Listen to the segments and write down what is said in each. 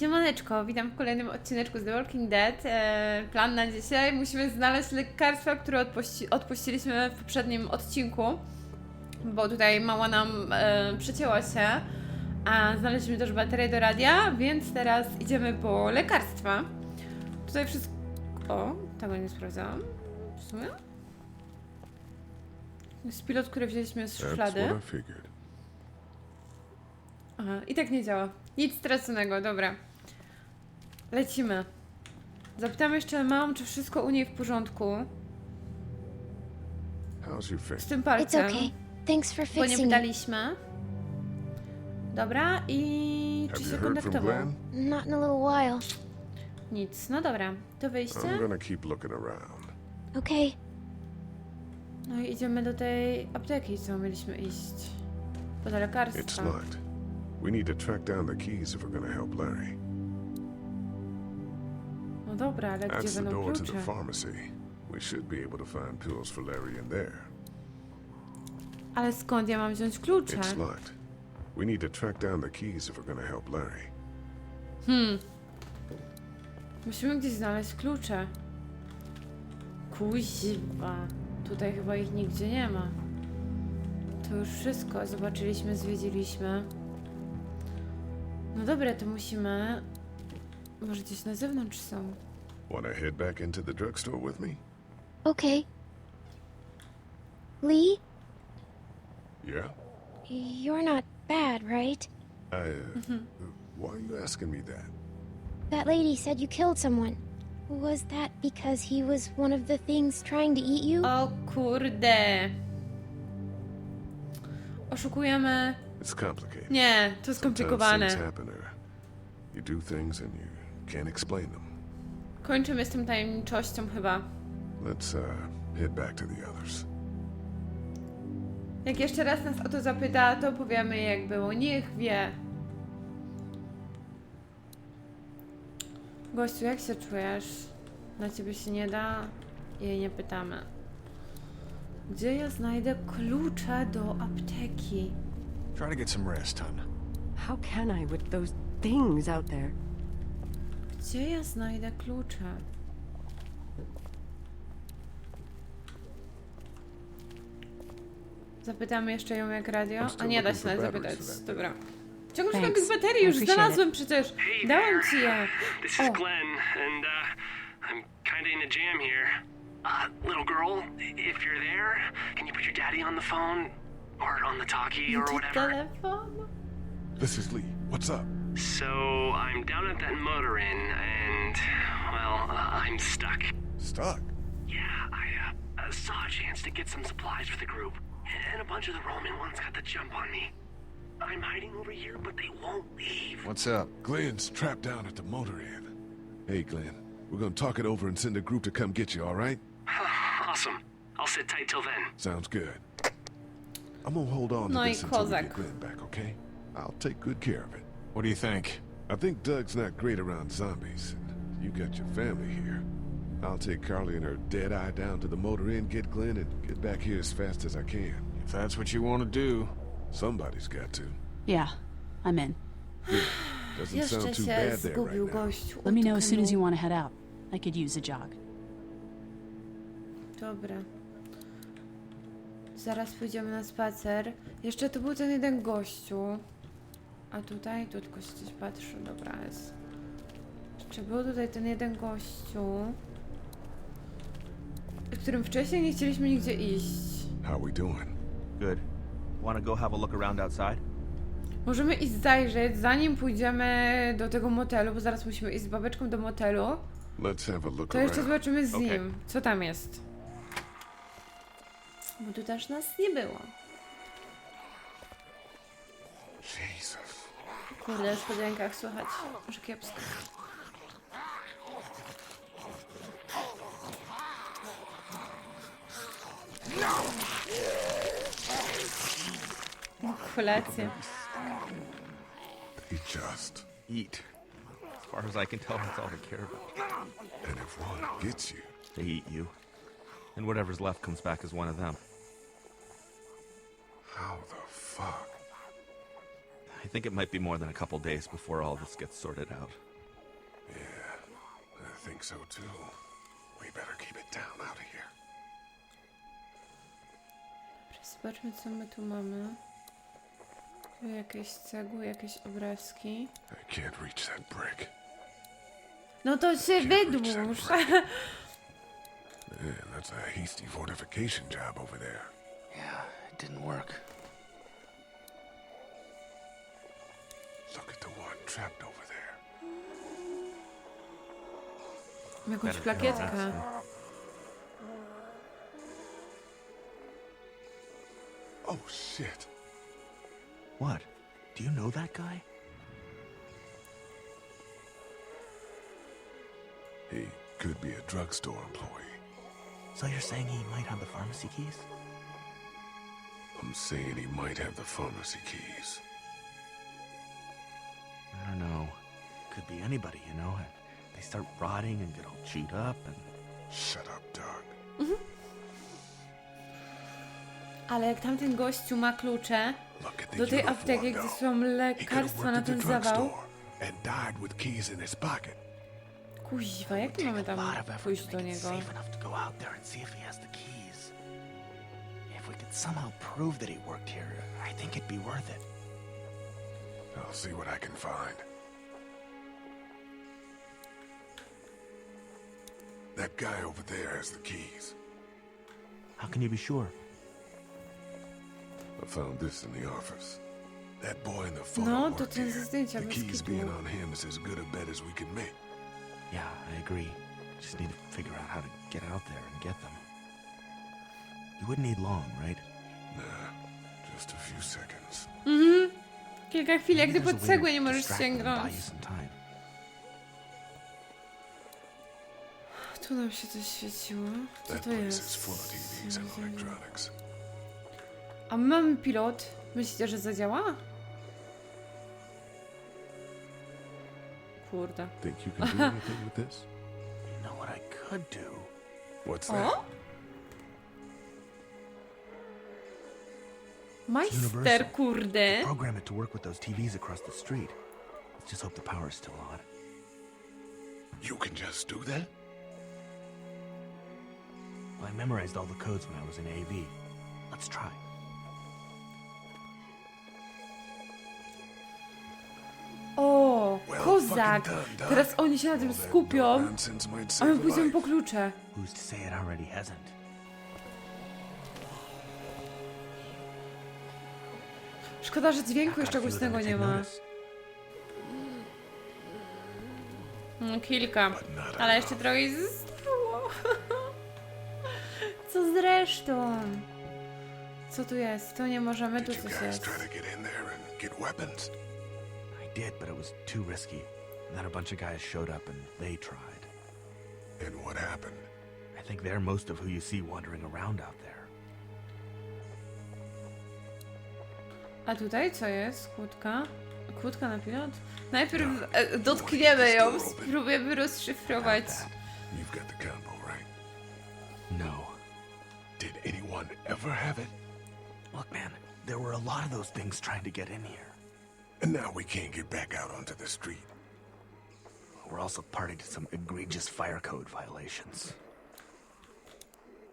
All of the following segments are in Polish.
Siemaneczko, witam w kolejnym odcineczku z The Walking Dead. E, plan na dzisiaj, musimy znaleźć lekarstwa, które odpuści, odpuściliśmy w poprzednim odcinku, bo tutaj mała nam e, przecięła się, a znaleźliśmy też baterię do radia, więc teraz idziemy po lekarstwa. Tutaj wszystko... O, tego nie sprawdzałam. W sumie? Jest pilot, który wzięliśmy z szuflady. Aha, i tak nie działa. Nic straconego, dobra. Lecimy. Zapytam jeszcze mamę, czy wszystko u niej w porządku. How's your Z tym It's palcem. okay. Thanks for Bo nie fixing it. pytaliśmy. Dobra, i Have czy you się heard from kontaktował? Glenn? Not in a little while. Nic, no dobra. To wyjście. I'm gonna keep looking around. Okay. No i idziemy do tej apteki, co mieliśmy iść. Po te It's lekarstwa. locked. We need to track down the keys if we're gonna help Larry. Dobra, ale gdzie That's the będą door to klucze? the pharmacy. We should be able to find pills for Larry in there. Ale skąd ja mam wziąć klucze? It's locked. We need to track down the keys if we're gonna help Larry. Musimy gdzieś znaleźć klucze. Kuźwa. Tutaj chyba ich nigdzie nie ma. To już wszystko. Zobaczyliśmy, zwiedziliśmy. No dobra, to musimy... Może gdzieś na zewnątrz są. Wanna head back into the drugstore with me? Okay. Lee, Yeah? you're not bad, right? I, uh, why are you asking me that? That lady said you killed someone. Was that because he was one of the things trying to eat you? O kurde. Oszukujemy. It's complicated. Nie, to Sometimes skomplikowane. things happen or you do things and you can't explain them. Kończymy z tym tajemniczością chyba. Let's uh, head back to the others. Jak jeszcze raz nas o to zapyta, to powiemy jak było. Niech wie. Gościu, jak się czujesz? Na ciebie się nie da? Jej nie pytamy. Gdzie ja znajdę klucze do apteki? Try to get some rest, hon. How can I with those things out there? Gdzie ja znajdę klucze? Zapytamy jeszcze ją jak radio? A nie da się nawet zapytać. Dobra. Ciągle szukam tych baterii, już znalazłem przecież. Dałam ci je. This is Oh. Glenn, and uh, I'm kinda in a jam here. Uh, little girl, if you're there, can you put your daddy on the phone? Or on the talkie or Czy whatever? telefon? This is Lee. What's up? So, I'm down at that motor inn, and, well, uh, I'm stuck. Stuck. Yeah, I uh, uh, saw a chance to get some supplies for the group, and a bunch of the Roman ones got the jump on me. I'm hiding over here, but they won't leave. What's up? Glenn's trapped down at the motor inn. Hey, Glenn. We're gonna talk it over and send a group to come get you, all right? awesome. I'll sit tight till then. Sounds good. I'm gonna hold on to No i this until we get Glenn back, okay? I'll take good care of it. What do you think? I think Doug's not great around zombies. and You got your family here. I'll take Carly and her dead eye down to the motor inn, get Glenn, and get back here as fast as I can. If that's what you want to do. Somebody's got to. Yeah, I'm in. Doesn't Jeszcze sound too bad there right now. Let me know as soon as you want to head out. I could use a jog. Dobra. Zaraz pójdziemy na spacer. Jeszcze tu był ten jeden gościu. A tutaj? Tu tylko się coś patrzy. Dobra, jest. Czy był tutaj ten jeden gościu? Z którym wcześniej nie chcieliśmy nigdzie iść. How we doing? Good. Want to go have a look around outside? Możemy iść zajrzeć, zanim pójdziemy do tego motelu, bo zaraz musimy iść z babeczką do motelu. Let's have a look To jeszcze around. zobaczymy z nim, co tam jest. Bo tu też nas nie było. Kurde, w podrękach słychać, że kiepsko. Kolację. They just. Eat. As far as I can tell, that's all they care about. And if one gets you, They eat you. And whatever's left comes back as one of them. how the fuck? I think it might be more than a couple days before all this gets sorted out. Yeah, I think so too. We better keep it down out of here. Zobaczmy, co my tu mamy. Tu jakieś cegły, jakieś obrazki. I can't reach that brick. No to się wydłuż. Man, that's a hasty fortification job over there. Yeah, it didn't work. Trapped over there. Jakąś Better kill plakietkę. Oh shit. What? Do you know that guy? He could be a drugstore employee. So you're saying he might have the pharmacy keys? I'm saying he might have the pharmacy keys. I don't know. Could be anybody, you know? They start rotting and get all chewed up and. Shut up, Doug. Ale jak tamten gościu ma klucze Look at the do tej uniform, apteki, gdzie dog. są He could have lekarstwa worked na at the ten zawał. drugstore and died with keys in his pocket. Kuźwa, jak my mamy a tam lot of effort pójść to do make it niego? safe enough to go out there and see if he has the keys. If we could somehow prove that he worked here, I think it'd be worth it. I'll see what I can find. That guy over there has the keys. How can you be sure? I found this in the office. That boy in the photo No, to worked here. The keys kitu. being on him is as good a bet as we can make. Yeah, I agree. Just need to figure out how to get out there and get them. You wouldn't need long, right? Nah, just a few seconds. Kilka chwil, jak there's pod cegłę nie możesz sięgnąć. Tu nam się coś świeciło. Co to jest? A my mamy pilot. Myślicie, że zadziała? Kurde. Think you can do anything with this? You know what I could do? What's that? O! Majster, universal. kurde. Program it to work with those TVs across the street. Let's just hope the power's still on. You can just do that? Well, I memorized all the codes when I was in AV. Let's try. O, Well kozak. fucking done, Doc. Teraz oni się na tym All that skupią, nonsense a my pójdziemy po klucze. Who's to say it already hasn't? Szkoda, że dźwięku a jeszcze few that I głośnego nie ma. No, kilka. Ale jeszcze trochę zostało. Co zresztą? Co tu jest? Tu nie możemy, tu coś jest. to? I did, but it was too risky. And then a bunch of guys showed up and they tried. And what happened? I think they're most of who you see wandering around out there. A tutaj co jest? Kłódka? Kłódka na pilot? Najpierw e, dotkniemy ją, spróbujemy rozszyfrować. You've got the combo, right? No. Did anyone ever have it? Look, man, there were a lot of those things trying to get in here. And now we can't get back out onto the street. We're also party to some egregious fire code violations.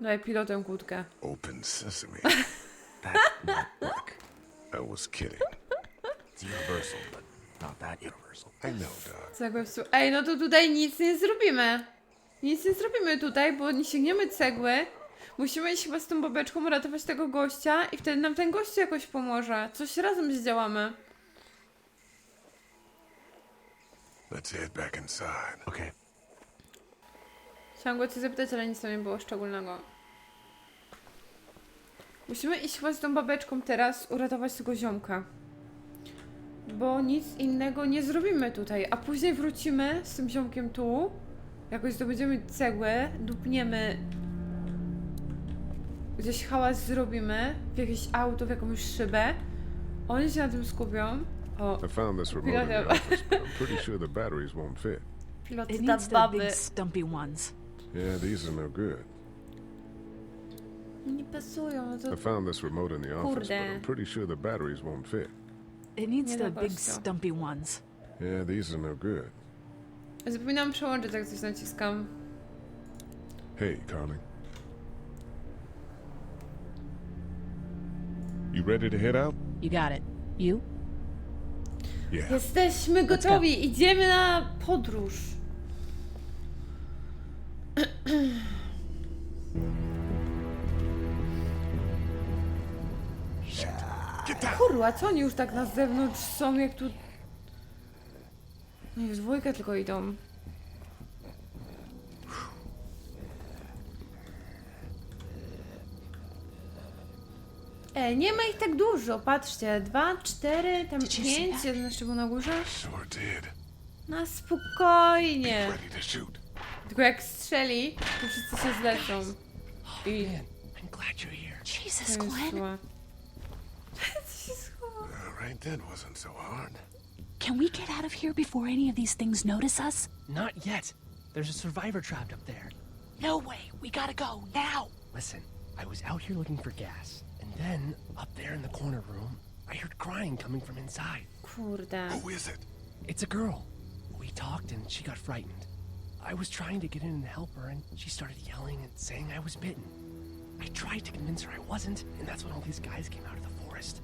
Daj pilotem kłódkę. Open sesame. That won't work. I was kidding. It's universal, but not that universal. I know, Doc. Ej, no to tutaj nic nie zrobimy. Nic nie zrobimy tutaj, bo nie sięgniemy cegły. Musimy iść chyba z tą babeczką uratować tego gościa i wtedy nam ten gościu jakoś pomoże. Coś razem zdziałamy. Let's head back inside. Okay, Chciałam go coś zapytać, ale nic tam nie było szczególnego. Musimy iść chyba z tą babeczką teraz, uratować tego ziomka. Bo nic innego nie zrobimy tutaj, a później wrócimy z tym ziomkiem tu. Jakoś zdobędziemy cegłę, dupniemy. Gdzieś hałas zrobimy, w jakieś auto, w jakąś szybę. Oni się na tym skupią. O, I found this remote in the office, but I'm pretty sure the batteries won't fit. pilot It da needs the baby. big stumpy ones. Yeah, these are no good. Nie pasują, no to I found this remote in the office, but Kurde. I'm pretty sure the batteries won't fit. It needs Nie the big gościa. stumpy ones. Yeah, these are no good. Zapominam przełączyć, jak coś naciskam. Hey, Carly. You ready to head out? You got it. You? Yeah. Jesteśmy go. gotowi, idziemy na podróż. Kurwa, co oni już tak na zewnątrz są, jak tu... No i w dwójkę tylko idą. E, nie ma ich tak dużo, patrzcie. Dwa, cztery, tam pięć, jeden jeszcze był na górze. Sure did. Na spokojnie. To shoot. Tylko jak strzeli, to wszyscy się zlecą. I I'm glad you're here. to Jesus, Glenn. Złe. Co się schowa? All right, that wasn't so hard. Can we get out of here before any of these things notice us? Not yet. There's a survivor trapped up there. No way. We gotta go now. Listen, I was out here looking for gas, and then up there in the corner room, I heard crying coming from inside. Kurde. Who is it? It's a girl. We talked and she got frightened. I was trying to get in and help her, and she started yelling and saying I was bitten. I tried to convince her I wasn't, and that's when all these guys came out of the forest.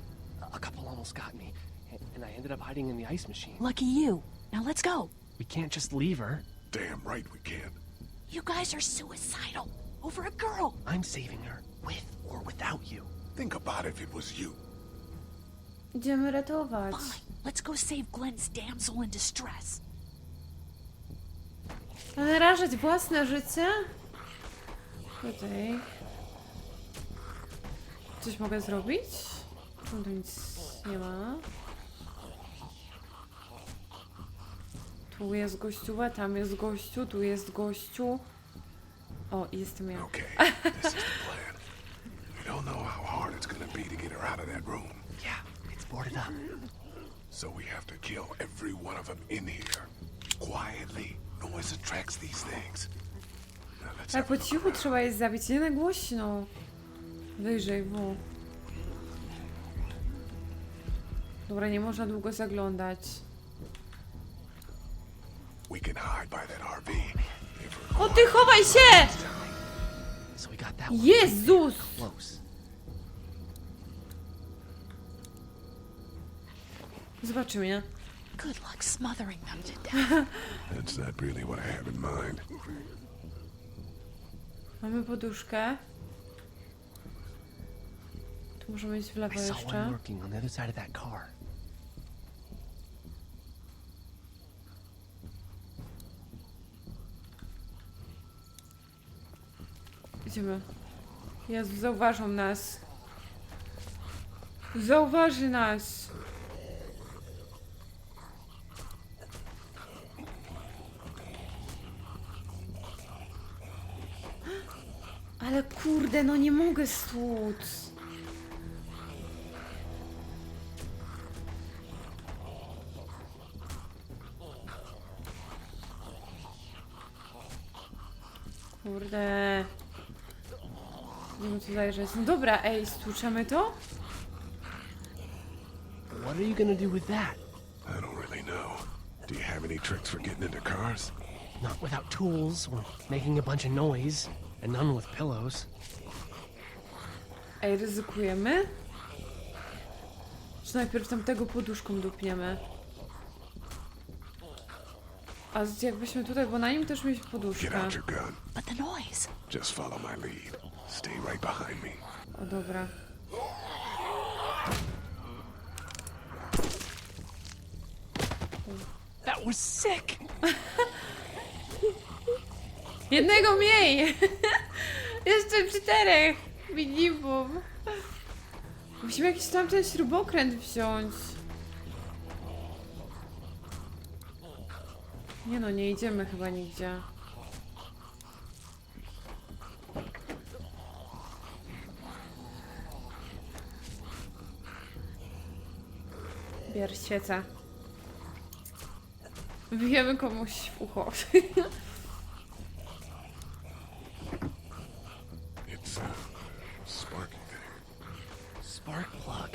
A, a couple almost got me, and, and I ended up hiding in the ice machine. Lucky you. Now let's go. We can't just leave her. Damn right we can. You guys are suicidal. Over a girl. I'm saving her, with or without you. Think about if it was you. Idziemy ratować. Fine. Let's go save Glenn's damsel in distress. A narażać własne życie? Tutaj. Coś mogę zrobić? Tu nic nie ma. Tu jest gościuwa, tam jest gościu, tu jest gościu. O, jestem ja. Okay, this is the plan. Don't know how hard it's gonna be to get her out of that room. Yeah, it's boarded up. So we have to kill every one of them in here. Quietly. Noise attracts these things. Now let's Ale have po cichu trzeba je zabić, nie na głośno. Wyżej, w. Dobra, nie można długo zaglądać. O ty, chowaj się! Jezus! close. Zobaczy mnie. Good luck smothering them to death. That's not really what I have in mind. Mamy poduszkę. Tu możemy iść w lewo I saw one jeszcze. lurking on the other side of that car. Idziemy. Jezu, zauważą nas. Zauważy nas. Ale kurde, no nie mogę stłuc. Kurde. Musimy tu zajrzeć. No dobra, ej, stłuczemy to? What are you gonna do with that? I don't really know. Do you have any tricks for getting into cars? Not without tools or making a bunch of noise, and none with pillows. Ej, ryzykujemy? Czy najpierw tamtego poduszką dupniemy? A z- jakbyśmy tutaj, bo na nim też mieć Get poduszkę. out your gun. But the noise. Just follow my lead. Stay right behind me. O dobra. That was sick! Jednego mniej! Jeszcze czterech! Minimum. Musimy jakiś tamten śrubokręt wziąć. Nie no, nie idziemy chyba nigdzie. Bier świecę. Wbijemy komuś w ucho. It's a sparky thing. Spark plug.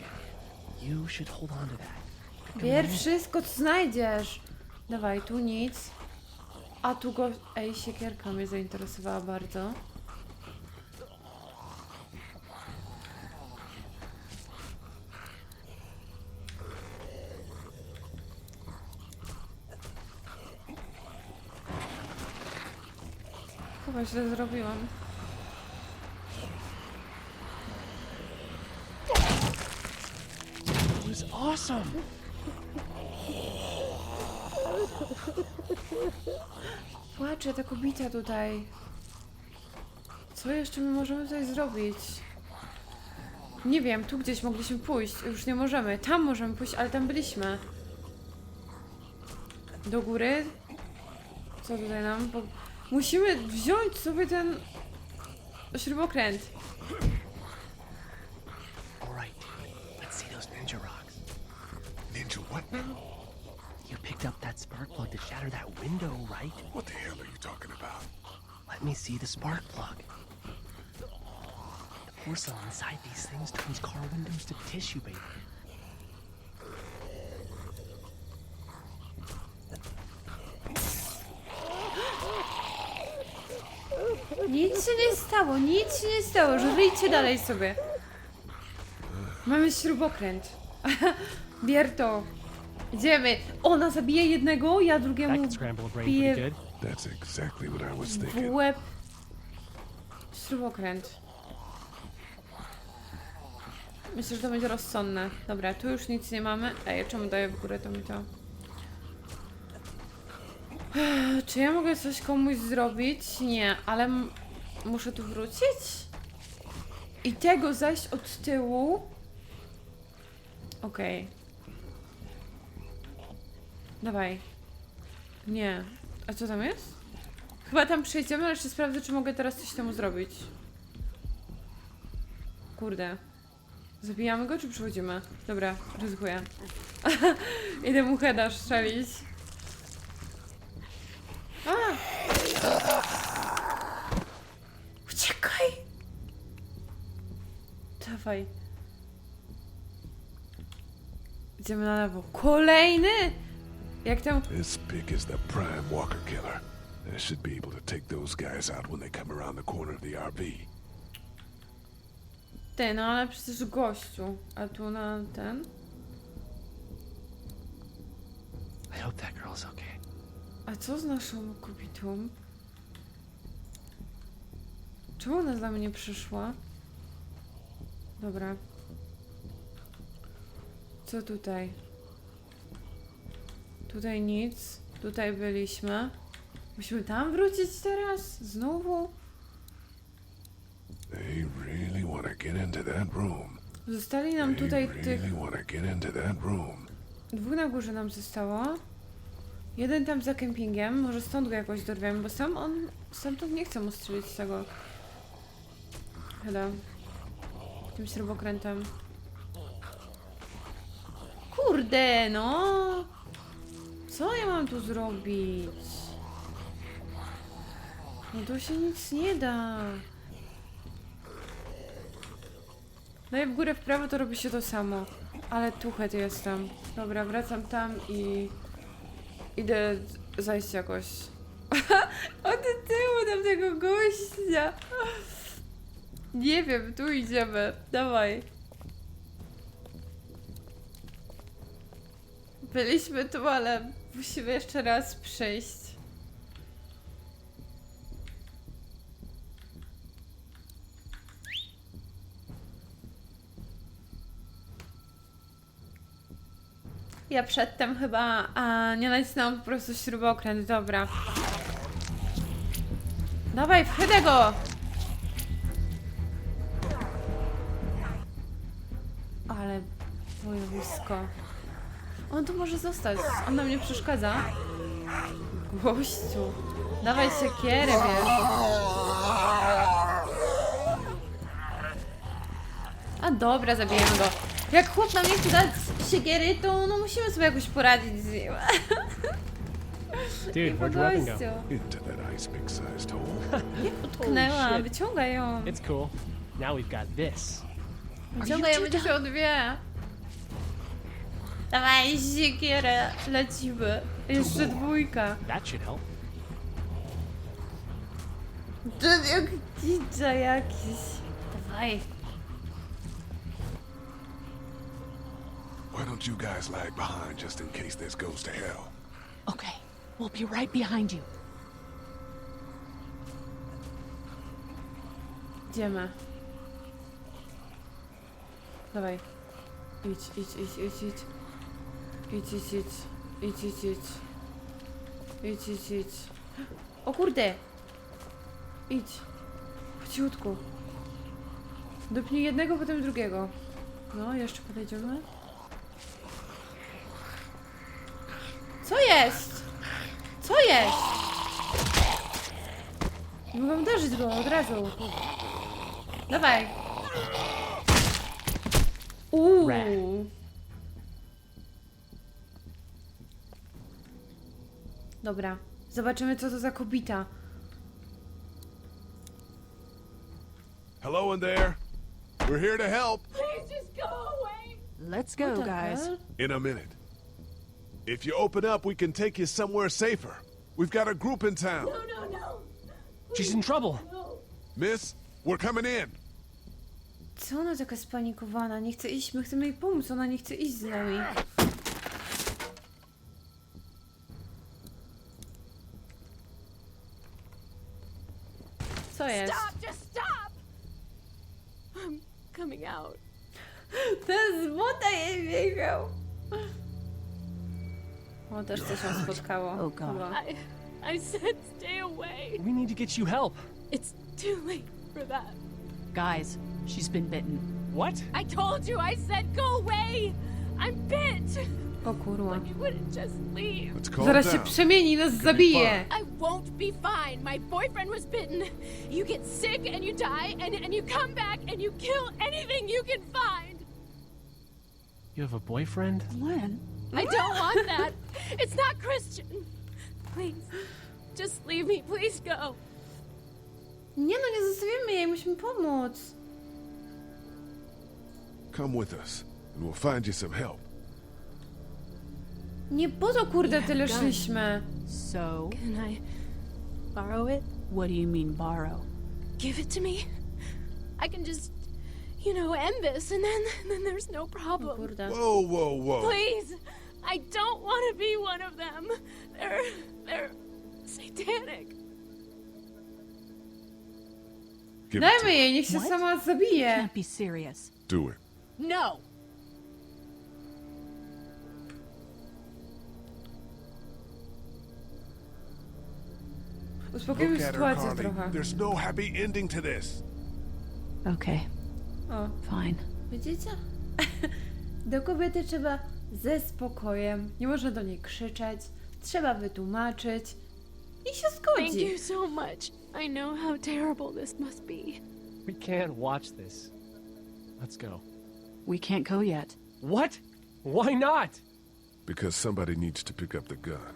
You should hold on to that. Bier wszystko, co znajdziesz. Dawaj, tu nic. A tu go... Ej, siekierka mnie zainteresowała bardzo. Chyba źle zrobiłam. It was awesome. Płacze ta kobieta tutaj. Co jeszcze my możemy tutaj zrobić? Nie wiem, tu gdzieś mogliśmy pójść. Już nie możemy. Tam możemy pójść, ale tam byliśmy. Do góry? Co tutaj nam? Bo musimy wziąć sobie ten śrubokręt. All right, let's see those ninja rocks. Ninja what now? You picked up that spark plug to shatter that window, right? What the hell are you talking about? Let me see the spark plug. The porcelain inside these things turns car windows to tissue paper. Stało, nic się nie stało. Żyjcie dalej sobie. Mamy śrubokręt. Bierto. Idziemy. Ona zabije jednego, ja That drugiemu could scramble a brain biję pretty good. That's exactly what I was w thinking. łeb. Śrubokręt. Myślę, że to będzie rozsądne. Dobra, tu już nic nie mamy. Ej, czemu daję w górę to mi to? Czy ja mogę coś komuś zrobić? Nie, ale m- muszę tu wrócić? I tego zajść od tyłu? Okej. Dawaj. Nie. A co tam jest? Chyba tam przejdziemy, ale jeszcze sprawdzę, czy mogę teraz coś temu zrobić. Kurde. Zabijamy go, czy przychodzimy? Dobra, ryzykuję. Idę mu heada strzelić. A! Dawaj. Idziemy na lewo. Kolejny! Jak tam... This pig is the prime walker killer. I should be able to take those guys out when they come around the corner of the RV. Ty, no ale przecież gościu. A tu na ten? I hope that girl's okay. A co z naszą kobietą? Czemu ona za mnie przyszła? Dobra. Co tutaj? Tutaj nic. Tutaj byliśmy. Musimy tam wrócić teraz? Znowu? They really want to get into that room. Zostali nam They tutaj really tych... want to get into that room. Dwóch na górze nam zostało. Jeden tam za kempingiem. Może stąd go jakoś dorwiemy, bo sam on... Stamtąd nie chce mu strzelić z tego. Chyba. Tym śrubokrętem. Kurde, no! Co ja mam tu zrobić? No to się nic nie da. No i w górę, w prawo to robi się to samo. Ale tuchet jestem. Dobra, wracam tam i... Idę zajść jakoś. Od tyłu tam tego gościa. Nie wiem, tu idziemy. Dawaj. Byliśmy tu, ale musimy jeszcze raz przejść. Ja przedtem chyba a, nie nacisnęłam po prostu śrubokręt, dobra. Dawaj, wchydę go! Bojowisko. On tu może zostać, on nam nie przeszkadza. Gościu, dawaj siekierę, wiesz. A dobra, zabijemy go. Jak chłop nam nie chce dać siekiery, to no musimy sobie jakoś poradzić z nim. Dude, where'd your weapon go? Gościu. Into that ice pick sized hole. Utknęła, shit. wyciągaj ją. It's cool. Now we've got this. Wyciągaj ją, będzie się dwie. Dawaj siekierę, lecimy. Jeszcze dwójka. That should help. To jak ninja jakiś. Dawaj. Why don't you guys lag behind just in case this goes to hell? Okay, we'll be right behind you. Idziemy. Dawaj. Idź, idź, idź, idź, idź. Idź, idź, idź. Idź, idź, idź. Idź, idź, idź. O kurde! Idź. Po cichutku. Dopnij jednego, potem drugiego. No, jeszcze podejdziemy. Co jest? Co jest? Nie mogę uderzyć go od razu. Dawaj. Uuu. Dobra. Zobaczymy, co to za kobita. Hello in there. We're here to help. Let's go, What the guys. hell? In a minute. If you open up, we can take you somewhere safer. We've got a group in town. She's in trouble. Miss, we're coming in. Co ona taka spanikowana? Nie chce iść, my chcemy jej pomóc, ona nie chce iść z nami. Jest? Just stop! I'm coming out. Ten z buta jej biegał. O, też coś ją spotkało. Oh, God. Chyba. I, I said stay away. We need to get you help. It's too late for that. Guys, she's been bitten. What? I told you, I said go away! I'm bit! O kurwa. You wouldn't just leave. Let's calm Zaraz się down. przemieni i nas zabije. I won't be fine. My boyfriend was bitten. You get sick and you die, and, and you come back and you kill anything you can find. You have a boyfriend? Glenn? I don't want that. It's not Christian. Please, just leave me. Please go. Nie no, nie zostawimy jej, musimy pomóc. Come with us, and we'll find you some help. Nie po to kurde tyle szliśmy. So, Can I borrow it? what do you mean borrow? Give it to me. I can just, you know, end this, and then then there's no O problem. kurde. Whoa, whoa, whoa. Please, I don't want to be one of them. They're they're satanic. Give it to Dajmy jej, niech się What? sama zabije. Can't be serious. Do it. No. Uspokójmy Look at her, sytuację Carly. trochę. There's no happy ending to this. Okay, O, fine. widzicie? Do kobiety trzeba ze spokojem. Nie można do niej krzyczeć. Trzeba wytłumaczyć. I się Thank zgodzi. you so much. I know how terrible this must be. We can't watch this. Let's go. We can't go yet. What? Why not? Because somebody needs to pick up the gun.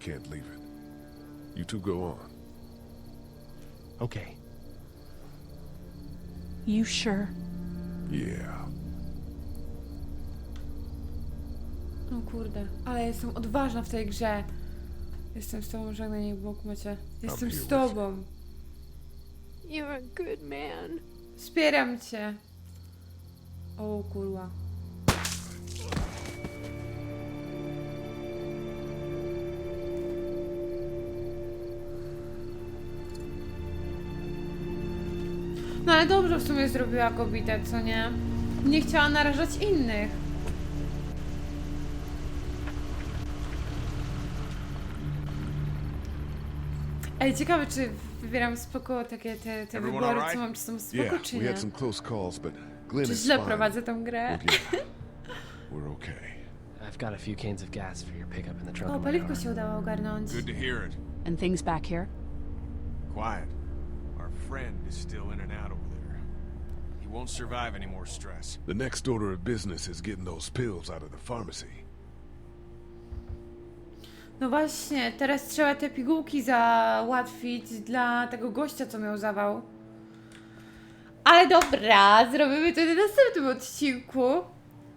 Can't leave it. You two go on. Okay. You sure? Yeah. O kurde, ale jestem odważna w tej grze. Jestem z tobą, żegnaj niech Bóg macie. Jestem z with tobą. You're a good man. Wspieram cię. O kurwa. No ale dobrze w sumie zrobiła kobieta, co nie? Nie chciała narażać innych. Ej, ciekawe, czy wybieram spoko takie te, te Everyone wybory, alright? co mam, czy są spoko, Yeah, czy we nie? had some close calls, but Glenn Czy is źle fine. prowadzę tę grę? We'll get- We're okay. I've got a few cans of gas for your pickup in the trunk O, of my paliwko car. się udało ogarnąć. Good to hear it. And things back here? Quiet. Friend is still in and out over there. He won't survive any more stress. The next order of business is getting those pills out of the pharmacy. No właśnie, teraz trzeba te pigułki załatwić dla tego gościa, co miał zawał. Ale dobra, zrobimy to na następnym odcinku.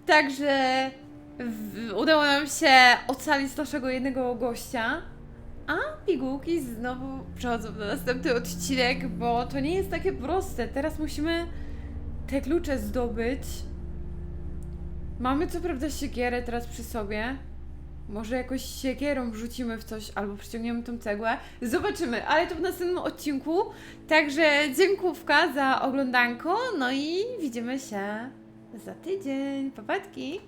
Także w, udało nam się ocalić naszego jednego gościa. A pigułki znowu przechodzą na następny odcinek, bo to nie jest takie proste. Teraz musimy te klucze zdobyć. Mamy co prawda siekierę teraz przy sobie. Może jakoś siekierą wrzucimy w coś albo przyciągniemy tą cegłę. Zobaczymy, ale to w następnym odcinku. Także dziękówka za oglądanko. No i widzimy się za tydzień. Papatki!